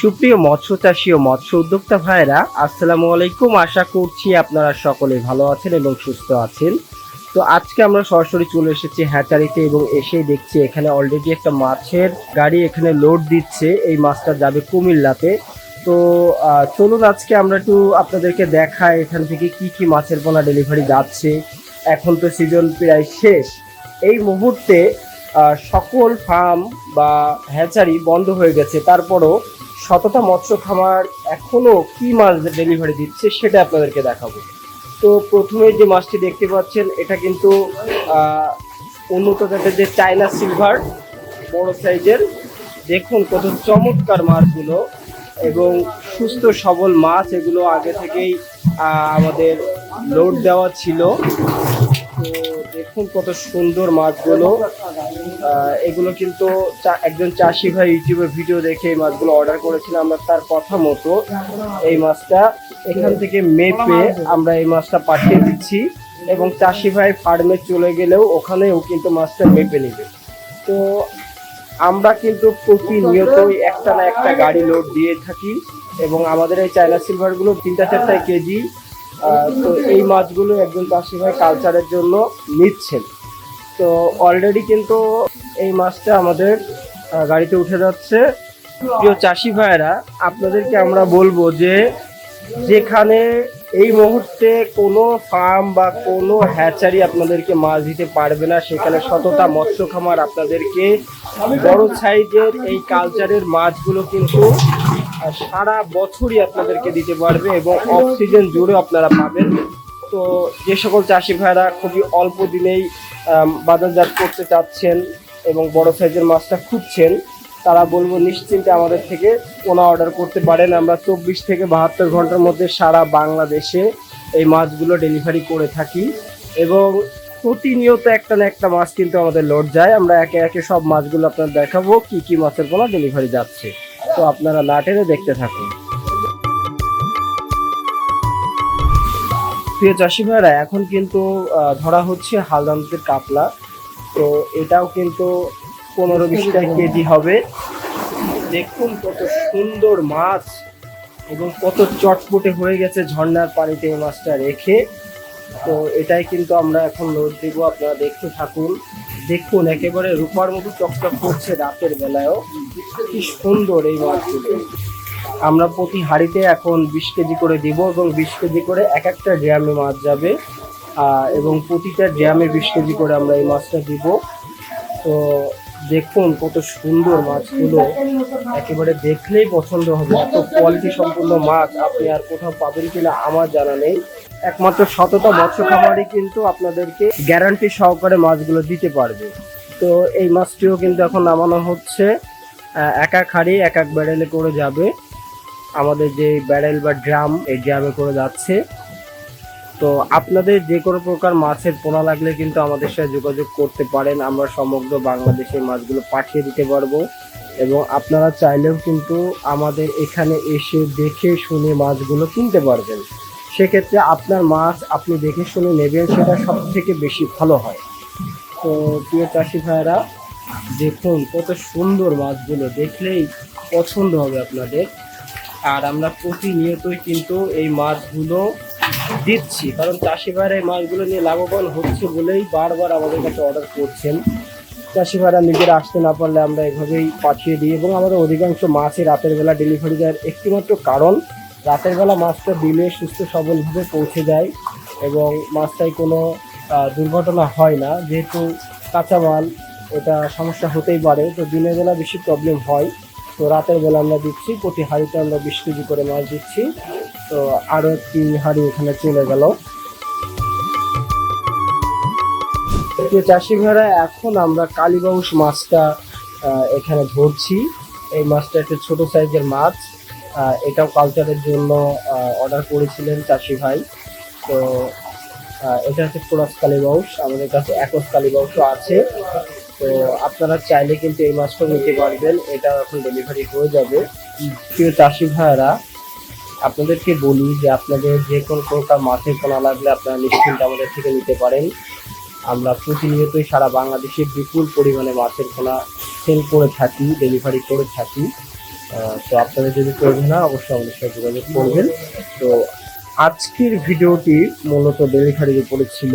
সুপ্রিয় মৎস্য চাষী ও মৎস্য উদ্যোক্তা ভাইরা আসসালামু আলাইকুম। আশা করছি আপনারা সকলে ভালো আছেন এবং সুস্থ আছেন। তো আজকে আমরা সরাসরি চলে এসেছি হ্যাচারিতে এবং এসেই দেখছি এখানে অলরেডি একটা মাছের গাড়ি এখানে লোড দিচ্ছে। এই মাছটা যাবে কুমিল্লাতে। তো চলুন আজকে আমরা একটু আপনাদেরকে দেখাই এখান থেকে কি কি মাছের পোনা ডেলিভারি যাচ্ছে। এখন তো সিজন প্রায় শেষ। এই মুহূর্তে সকল ফার্ম বা হ্যাচারি বন্ধ হয়ে গেছে। তারপরও শতটা মৎস্য খামার এখনও কি মাছ ডেলিভারি দিচ্ছে সেটা আপনাদেরকে দেখাবো। তো প্রথমে যে মাছটি দেখতে পাচ্ছেন, এটা কিন্তু উন্নত জাতের যে চায়না সিলভার বড় সাইজের, দেখুন কত চমৎকার মাছগুলো এবং সুস্থ সবল মাছ, এগুলো আগে থেকেই আমাদের লোড দেওয়া ছিল। তো দেখুন কত সুন্দর মাছগুলো। এগুলো কিন্তু একজন চাষি ভাই ইউটিউবে ভিডিও দেখে এই মাছগুলো অর্ডার করেছিলাম আমরা তার কথা মতো এই মাছটা এখান থেকে মেপে আমরা এই মাছটা পাঠিয়ে দিচ্ছি এবং চাষি ভাই ফার্মে চলে গেলেও ওখানেও কিন্তু মাছটা মেপে নেবে। তো আমরা কিন্তু প্রতিনিয়তই একটা না একটা গাড়ি লোড দিয়ে থাকি এবং আমাদের এই চায়না সিলভারগুলো তিনটা চারটা কেজি তো এই মাছগুলো একজন চাষি ভাই কালচারের জন্য নিচ্ছেন। তো অলরেডি কিন্তু এই মাছটা আমাদের গাড়িতে উঠে যাচ্ছে। প্রিয় চাষি ভাইয়েরা, আপনাদেরকে আমরা বলব যে, যেখানে এই মুহূর্তে কোনো ফার্ম বা কোনো হ্যাচারি আপনাদেরকে মাছ দিতে পারবে না, সেখানে শতটা মৎস্য খামার আপনাদেরকে বড় সাইজের এই কালচারের মাছগুলো কিন্তু সারা বছরই আপনাদেরকে দিতে পারবে এবং অক্সিজেন জুড়ে আপনারা পাবেন। তো যে সকল চাষি ভাইরা খুবই অল্প দিনেই বাজারজাত করতে চাচ্ছেন এবং বড় সাইজের মাছটা খুঁজছেন, তারা বলব নিশ্চিন্তে আমাদের থেকে পোনা অর্ডার করতে পারেন। আমরা চব্বিশ থেকে বাহাত্তর ঘণ্টার মধ্যে সারা বাংলাদেশে এই মাছগুলো ডেলিভারি করে থাকি এবং প্রতিনিয়ত একটা না একটা মাছ কিন্তু আমাদের লোড যায়। আমরা একে একে সব মাছগুলো আপনার দেখাবো, কি কি মাছের পোনা ডেলিভারি যাচ্ছে। তো আপনারা না দেখতে থাকুন। প্রিয় চাষি ভাইরা এখন কিন্তু ধরা হচ্ছে হালদামদের কাপলা। তো এটাও কিন্তু পনেরো বিশ টাকা কেজি হবে। দেখুন কত সুন্দর মাছ এবং কত চটপটে হয়ে গেছে ঝর্ণার পানিতে এই মাছটা রেখে। তো এটাই কিন্তু আমরা এখন লোড দিব, আপনারা দেখতে থাকুন। দেখুন, একেবারে রূপার মতো চকচক করছে রাতের বেলায়ও। কি সুন্দর এই মাছগুলো আমরা প্রতি হাঁড়িতে এখন বিশ কেজি করে দিব এবং বিশ কেজি করে এক একটা ড্রামে মাছ যাবে। এবং প্রতিটা ড্রামে বিশ কেজি করে আমরা এই মাছটা দিব। তো দেখুন কত সুন্দর মাছগুলো। একেবারে দেখলেই পছন্দ হবে। এত কোয়ালিটি সম্পূর্ণ মাছ আপনি আর কোথাও পাবেন কিনা আমার জানা নেই। একমাত্র শততা মৎস্য খামারই কিন্তু আপনাদেরকে গ্যারান্টি সহকারে মাছগুলো দিতে পারবে। তো এই মাছটিও কিন্তু এখন নামানো হচ্ছে। এক এক হাঁড়ি, এক এক ব্যারেলে করে যাবে। আমাদের যে ব্যারেল বা ড্রাম এই ড্রামে করে যাচ্ছে। তো আপনাদের যে কোনো প্রকার মাছের পোনা লাগলে কিন্তু আমাদের সাথে যোগাযোগ করতে পারেন। আমরা সমগ্র বাংলাদেশে মাছগুলো পাঠিয়ে দিতে পারব। এবং আপনারা চাইলেও কিন্তু আমাদের এখানে এসে দেখে শুনে মাছগুলো কিনতে পারবেন। সেক্ষেত্রে আপনার মাছ আপনি দেখে শুনে নেবেন, সেটা সব থেকে বেশি ভালো হয়। তো প্রিয় চাষি ভাইয়েরা দেখুন, কত সুন্দর মাছগুলো দেখলেই পছন্দ হবে আপনাদের। আর আমরা প্রতিনিয়তই কিন্তু এই মাছগুলো দিচ্ছি, কারণ চাষি ভাইরা এই মাছগুলো নিয়ে লাভবান হচ্ছে বলেই বারবার আমাদের কাছে অর্ডার করছেন। চাষি ভাইরা নিজেরা আসতে না পারলে আমরা এভাবেই পাঠিয়ে দিই এবং আমাদের অধিকাংশ মাছই রাতের বেলা ডেলিভারি দেওয়ার একটিমাত্র কারণ, রাতের বেলা মাছটা দিলে সুস্থ সবলভাবে পৌঁছে যায় এবং মাছটায় কোনো দুর্ঘটনা হয় না। যেহেতু কাঁচামাল এটা সমস্যা হতেই পারে। তো দিনের বেলা বেশি প্রবলেম হয়। তো রাতের বেলা আমরা দিচ্ছি, প্রতি হাঁড়িতে আমরা বিশ কেজি করে মাছ দিচ্ছি। তো আরও একটি হাঁড়ি এখানে চলে গেল। প্রিয় চাষি ভাইরা, এখন আমরা কালীবাউস মাছটা এখানে ধরছি। এই মাছটা একটা ছোট সাইজের মাছ। এটাও কালচারের জন্য অর্ডার করেছিলেন চাষি ভাই। তো এটা হচ্ছে ক্রস কালীবাউস আমাদের কাছে একস কালীবাউসও আছে। তো আপনারা চাইলে কিন্তু এই মাছটা নিতে পারবেন। এটা এখন ডেলিভারি হয়ে যাবে। প্রিয় চাষি ভাইয়েরা, আপনাদেরকে বলি যে আপনাদের যে কোনো প্রকার মাছের পোনা লাগলে আপনারা নিশ্চিন্তে আমাদের থেকে নিতে পারেন। আমরা প্রতিনিয়তই সারা বাংলাদেশে বিপুল পরিমাণে মাছের পোনা সেল করে থাকি ডেলিভারি করে থাকি। তো আপনাদের যদি প্রয়োজন হয়, অবশ্যই আমাদের সাথে যোগাযোগ করবেন। তো আজকের ভিডিওটি মূলত ডেলিভারির উপরে ছিল।